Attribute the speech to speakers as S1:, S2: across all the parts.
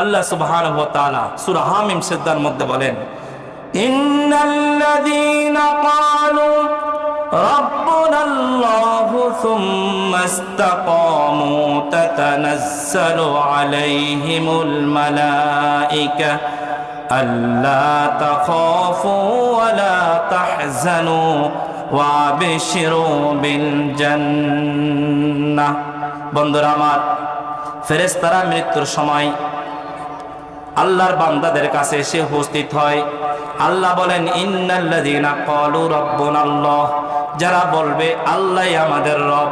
S1: আল্লাহ সুবহান সুরা হামিম সিদ্ধার মধ্যে বলেন
S2: إن الذين قالوا ربنا الله ثم استقاموا تتنزل عليهم الملائكة ألا تخافوا ولا تحزنوا وابشروا بالجنة
S1: বন্ধুরা আমার ফেরেস্তারা মৃত্যুর সময় আল্লাহর বান্দাদের কাছে এসে উপস্থিত হয়। আল্লাহ বলেন, ইন্নাল্লাযীনা ক্বালু রাব্বুনাল্লাহ। যারা বলবে, আল্লাহই আমাদের রব।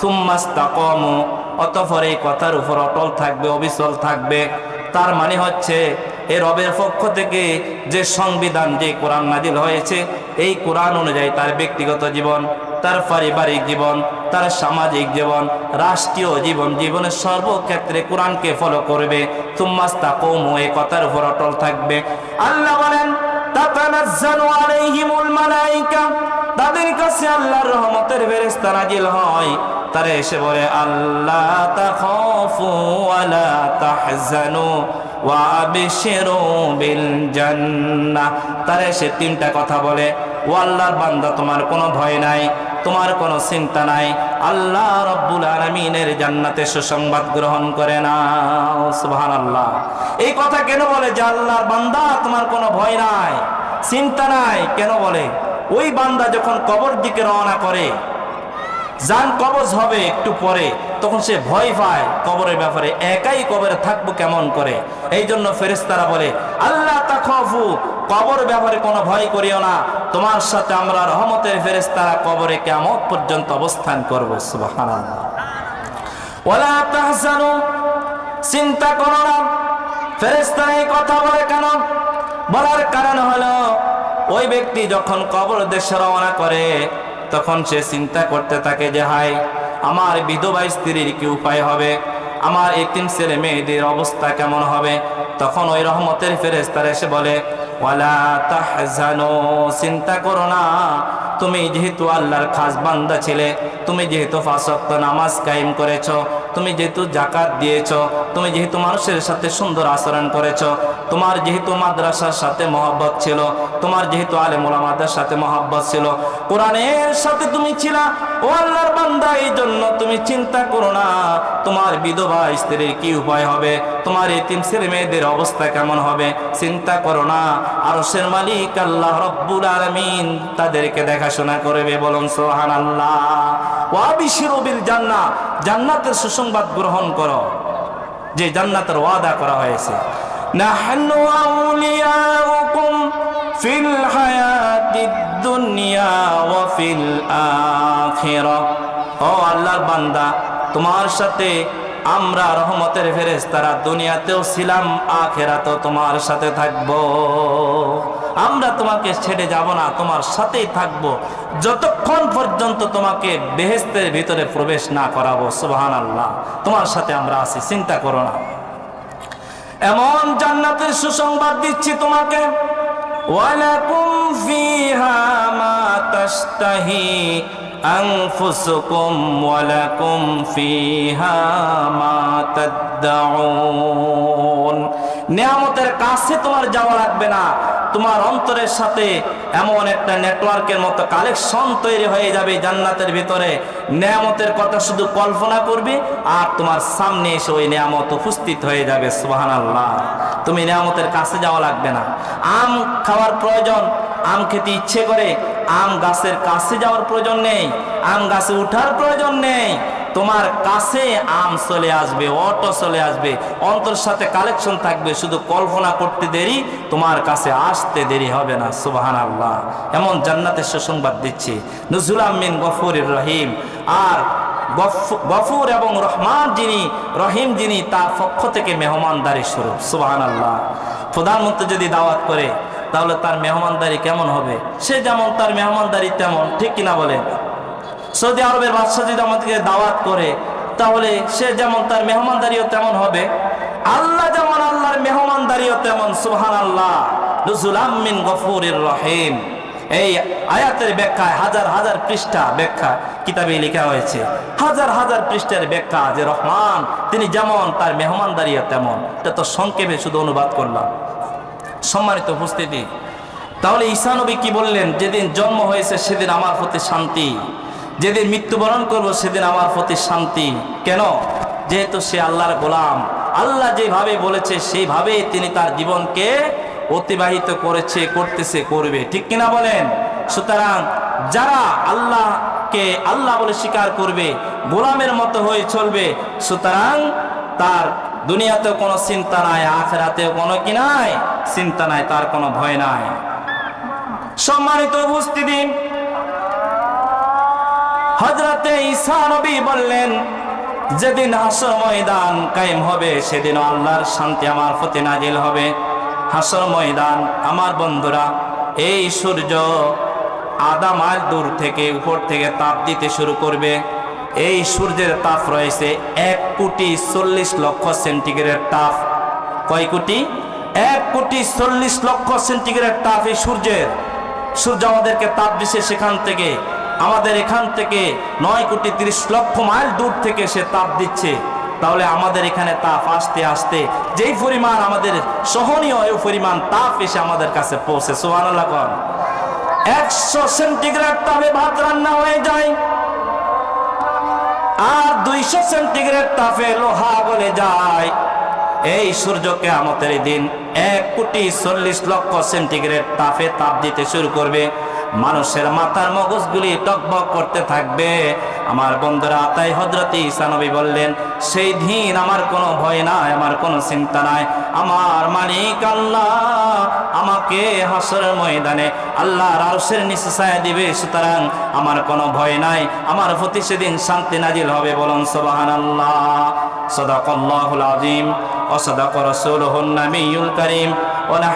S1: সুম্মাস্তাকামু অতঃপর এই কথার উপর অটল থাকবে, অবিচল থাকবে। তার মানে হচ্ছে, এ রবের পক্ষ থেকে যে সংবিধান, যে কোরআন নাজিল হয়েছে এই কোরআন অনুযায়ী তার ব্যক্তিগত জীবন, তার পারিবারিক জীবন, তার সামাজিক জীবন, রাষ্ট্রীয় জীবন, জীবনের সর্বক্ষেত্রে কোরআনকে ফলো করবে। তুম্মাস্তা কৌমু এই কথার উপর অটল থাকবে।
S2: আল্লাহ বলেন তাদের কাছে আল্লাহর রহমতের ফেরেশতা নাজিল হয়।
S1: তারা এসে বলে, আল্লাহ তাখাফু ওয়ালা তাহজানু ওয়া বিল জান্নাহ। তারা এসে তিনটা কথা বলে ও আল্লাহর বান্দা, তোমার কোনো ভয় নাই, তোমার কোনো চিন্তা নাই। আল্লাহ রব্বুল আলমিনের জান্নাতে সুসংবাদ গ্রহণ করে না সুবহানাল্লাহ। এই কথা কেন বলে যে আল্লাহর বান্দা, তোমার কোনো ভয় নাই, চিন্তা নাই? কেন বলে? ওই বান্দা যখন কবর দিকে রওনা করে যান কবজ হবে একটু পরে, তখন সে ভয় পায় কবরের ব্যাপারে, একাই কবরে থাকব কেমন করে? এই জন্য ফেরেস্তারা বলে আল্লাহ তাকফু কবর ব্যাপারে কোনো ভয় করিও না। তোমার সাথে আমরা রহমতের ফেরেস্তারা কবরে কেমন পর্যন্ত অবস্থান করব।
S2: তাহজানু, চিন্তা করো না। ফেরেশতারা এই কথা বলে কেন? বলার কারণ হলো,
S1: ওই ব্যক্তি যখন কবর দেশে রওনা করে তখন সে চিন্তা করতে থাকে যে হাই আমার বিধবা স্ত্রীর কি উপায় হবে? আমার এতিম ছেলে মেয়েদের অবস্থা কেমন হবে? তখন ওই রহমতের ফেরেস্তার এসে বলে, ওয়ালা তাহজানো, চিন্তা করো না। তুমি যেহেতু আল্লাহর খাস বান্দা ছিলে, তুমি যেহেতু ফাঁসক্ত নামাজ কায়েম করেছ, তুমি যেহেতু জাকাত দিয়েছ, তুমি যেহেতু মানুষের সাথে সুন্দর আচরণ করেছ, তোমার যেহেতু মাদ্রাসার সাথে মহব্বত ছিল, তোমার যেহেতু আলে মোলামাদের সাথে মহব্বত ছিল, কোরআনের সাথে তুমি ছিলা, ও আল্লাহর বান্দা এই জন্য তুমি চিন্তা করো না, তোমার বিধবা স্ত্রীর কি উপায় হবে, তোমার এতিম ছেলে মেয়েদের অবস্থা কেমন হবে, চিন্তা করো না, আরশের মালিক আল্লাহ রব্বুল আলামিন তাদেরকে দেখাশোনা করবে বলুন সোহান আল্লাহ ওয়াবিশিরু বিল জান্নাহ, জান্নাতের সুসংবাদ গ্রহণ করো, যে জান্নাতের ওয়াদা করা হয়েছে।
S2: নাহনু আউলিয়াউকুম ফিল হায়াতিদ দুনিয়া ওয়া ফিল আখিরাহ
S1: ও আল্লাহর বান্দা, তোমার সাথে আমরা রহমতের ফেরেস তারা দুনিয়াতেও ছিলাম, আখেরাতেও তোমার সাথে থাকব। আমরা তোমাকে ছেড়ে যাব না তোমার সাথেই থাকবো যতক্ষণ পর্যন্ত তোমাকে বেহেস্তের ভিতরে প্রবেশ না করাবো সুবহান আল্লাহ তোমার সাথে আমরা আছি চিন্তা করো না
S2: এমন জান্নাতের সুসংবাদ দিচ্ছি তোমাকে ওয়ালাকুম ফিহা মা তাশতাহি
S1: أنفسكم ولكم فيها ما تدعون নিয়ামতের কাছে তোমার যাওয়া লাগবে না তোমার অন্তরের সাথে এমন একটা নেটওয়ার্কের মতো কালেকশন তৈরি হয়ে যাবে জান্নাতের ভিতরে। নিয়ামতের কথা শুধু কল্পনা করবে আর তোমার সামনে এসে ওই নিয়ামত উপস্থিত হয়ে যাবে সুবাহান আল্লাহ তুমি নিয়ামতের কাছে যাওয়া লাগবে না। আম খাওয়ার প্রয়োজন, আম খেতে ইচ্ছে করে, আম গাছের কাছে যাওয়ার প্রয়োজন নেই, আম গাছে উঠার প্রয়োজন নেই তোমার কাছে আম চলে আসবে, অটো চলে আসবে অন্তর সাথে কালেকশন থাকবে, শুধু কল্পনা করতে দেরি, তোমার কাছে আসতে দেরি হবে না সুবাহান আল্লাহ এমন জান্নাতের সুসংবাদ দিচ্ছি। আমিন গফুর রহিম, আর গফুর এবং রহমান যিনি, রহিম যিনি, তার পক্ষ থেকে মেহমানদারি স্বরূপ সুবাহান আল্লাহ প্রধানমন্ত্রী যদি দাওয়াত করে, তাহলে তার মেহমানদারি কেমন হবে? সে যেমন তার মেহমানদারি তেমন, ঠিক কিনা বলেন? সৌদি আরবের বাদশাহ যদি আমাদেরকে দাওয়াত করে, তাহলে সে যেমন তার মেহমানদারিও তেমন হবে। আল্লাহ যেমন আল্লাহর মেহমানদারিও তেমন সুহান আল্লাহ নজুল আমিন গফুরের রহিম। এই আয়াতের ব্যাখ্যায় হাজার হাজার পৃষ্ঠা ব্যাখ্যা কিতাবে লেখা হয়েছে। হাজার হাজার পৃষ্ঠের ব্যাখ্যা যে রহমান, তিনি যেমন তার মেহমানদারিও তেমন। এটা তো সংক্ষেপে শুধু অনুবাদ করলাম। সম্মানিত উপস্থিতি, তাহলে ঈসা নবী কি বললেন? যেদিন জন্ম হয়েছে, সেদিন আমার প্রতি শান্তি। যেদিন মৃত্যুবরণ করব, সেদিন আমার প্রতি শান্তি। কেন? যেহেতু সে আল্লাহর গোলাম। আল্লাহ যেভাবে বলেছে সেইভাবে তিনি তার জীবনকে অতিবাহিত করেছে, করতেছে, করবে। ঠিক কিনা বলেন? সুতরাং যারা আল্লাহকে আল্লাহ বলে স্বীকার করবে, গোলামের মতো হয়ে চলবে, সুতরাং তার দুনিয়াতেও কোনো চিন্তা নাই, আখেরাতেও কোনো কি নাই? চিন্তা নাই, তার কোনো ভয় নাই। সম্মানিত উপস্থিতি হজরতে ঈসা নবী বললেন, যেদিন হাসর ময়দান কায়েম হবে, সেদিন আল্লাহর শান্তি আমার প্রতি নাজিল হবে। হাসর ময়দান, আমার বন্ধুরা, এই সূর্য আধা মাইল দূর থেকে উপর থেকে তাপ দিতে শুরু করবে। এই সূর্যের তাপ রয়েছে এক কোটি চল্লিশ লক্ষ সেন্টিগ্রেড তাপ। কয় কোটি? এক কোটি চল্লিশ লক্ষ সেন্টিগ্রেড তাপ এই সূর্যের। সূর্য আমাদেরকে তাপ দিছে সেখান থেকে। আমাদের এখান থেকে নয় কোটি তিরিশ লক্ষ মাইল দূর থেকে সে তাপ দিচ্ছে। তাহলে আমাদের এখানে তাপ আসতে আসতে যেই পরিমাণ আমাদের সহনীয় এই পরিমাণ তাপ এসে আমাদের কাছে পৌঁছে। সোহান একশো সেন্টিগ্রেড তাপে ভাত রান্না হয়ে যায়। আর দুইশো সেন্টিগ্রেড তাপে লোহা গলে যায়। এই সূর্যকে আমাদের দিন এক কোটি চল্লিশ লক্ষ সেন্টিগ্রেড তাপে তাপ দিতে শুরু করবে। মানুষের মাথার মগজগুলি টকবক করতে থাকবে। আমার বন্ধুরা, তাই হজরত ইসানবী বললেন, সেই দিন আমার কোনো ভয় নাই, আমার কোনো চিন্তা নাই। আমার মালিক আল্লাহ আমাকে হাসরের ময়দানে আল্লাহ আরশের নিচে ছায়া দিবে, সুতরাং আমার কোনো ভয় নাই। আমার প্রতি সেদিন শান্তি নাজিল হবে বলুন সুবহানাল্লাহ। সদাকল্লাহুল আযীম ওয়া সাদাকা রাসূলুহুন নাবিয়্যুল কারীম ওয়া নাহ-